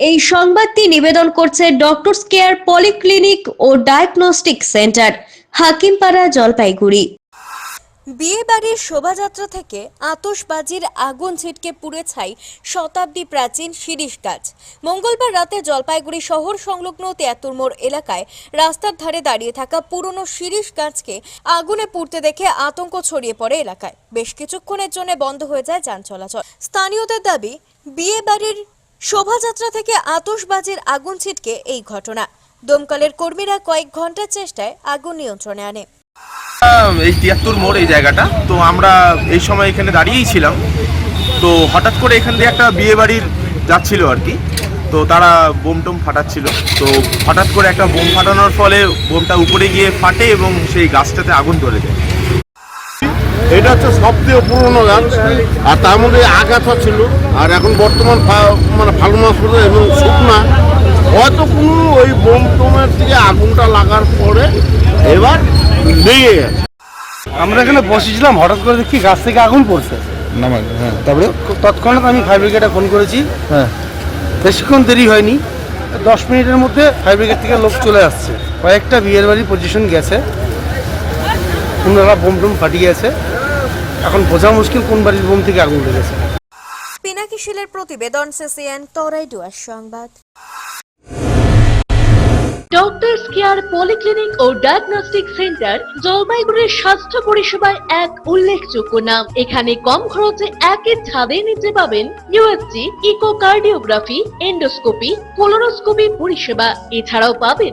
এই সংবাদটি নিবেদন করছে ডক্টরস কেয়ার পলিক্লিনিক ও ডায়াগনস্টিক সেন্টার হাকিমপাড়া, জলপাইগুড়ি। বিয়েবাড়ির শোভাযাত্রা থেকে আতশবাজির আগুন ছিটকে পুড়ে ছাই শতাব্দী প্রাচীন শিরিষ গাছ। মঙ্গলবার রাতে জলপাইগুড়ি শহর সংলগ্ন তিয়াত্তর মোড় এলাকায় রাস্তার ধারে দাঁড়িয়ে থাকা পুরনো শিরিষ গাছকে আগুনে পুড়তে দেখে আতঙ্ক ছড়িয়ে পড়ে এলাকায়। বেশ কিছুক্ষণের জন্য বন্ধ হয়ে যায় যান চলাচল। স্থানীয়দের দাবি, বিয়ে বাড়ির শোভাযাত্রা থেকে আতশবাজির আগুন ছিটকে এই ঘটনা। দমকলের কর্মীরা কয়েক ঘণ্টার চেষ্টায় আগুন নিয়ন্ত্রণে আনে। এই তিয়াত্তর মোড় এই জায়গাটা। তো আমরা এই সময় এখানে দাঁড়িয়েই ছিলাম। তো হঠাৎ করে এখান দিয়ে একটা বিয়ে বাড়ির যাচ্ছিল আর কি। তো তারা বোম টোম ফাটাচ্ছিল। তো হঠাৎ করে একটা বোম ফাটানোর ফলে বোমটা উপরে গিয়ে ফাটে এবং সেই গাছটাতে আগুন ধরে যায়। এটা হচ্ছে সবথেকে পুরোনো গাছ আর তার মধ্যে আগাছা ছিল। আর এখন বর্তমান মানে ফাল্গুন মাস এবং শুকনা। হয়তো কোনো ওই বোম টোমের থেকে আগুনটা লাগার পরে এবার লেগে গেছে। আমরা এখানে বসেছিলাম হঠাৎ করে দেখি গাছ থেকে আগুন পড়ছে। নামাজ হ্যাঁ তারপরে? তৎক্ষণাৎ আমি ফায়ার ব্রিগেডে ফোন করেছি। হ্যাঁ। বেশিক্ষণ দেরি হয়নি। দশ মিনিটের মধ্যে ফায়ার ব্রিগেড থেকে লোক চলে আসছে। কয়েকটা বিয়ের বাড়ি পজিশন গেছে। ওনারা বোম টোম ফাটিয়ে গেছে। এখন বোঝা মুশকিল কোন বাড়ির বোম থেকে আগুন লেগেছে। পিনাকি শিলের প্রতিবেদন সিসিএন তরাই ডুয়ার সংবাদ। ডক্টরস কেয়ার পলিক্লিনিক ও ডায়াগনস্টিক সেন্টার জলপাইগুড়ির স্বাস্থ্য পরিষেবায় এক উল্লেখযোগ্য নাম। এখানে কম খরচে একই ছাদে নিতে পাবেন ইউএসজি ইকোকার্ডিওগ্রাফি এন্ডোস্কোপি কোলোনোস্কোপি পরিষেবা। এছাড়াও পাবেন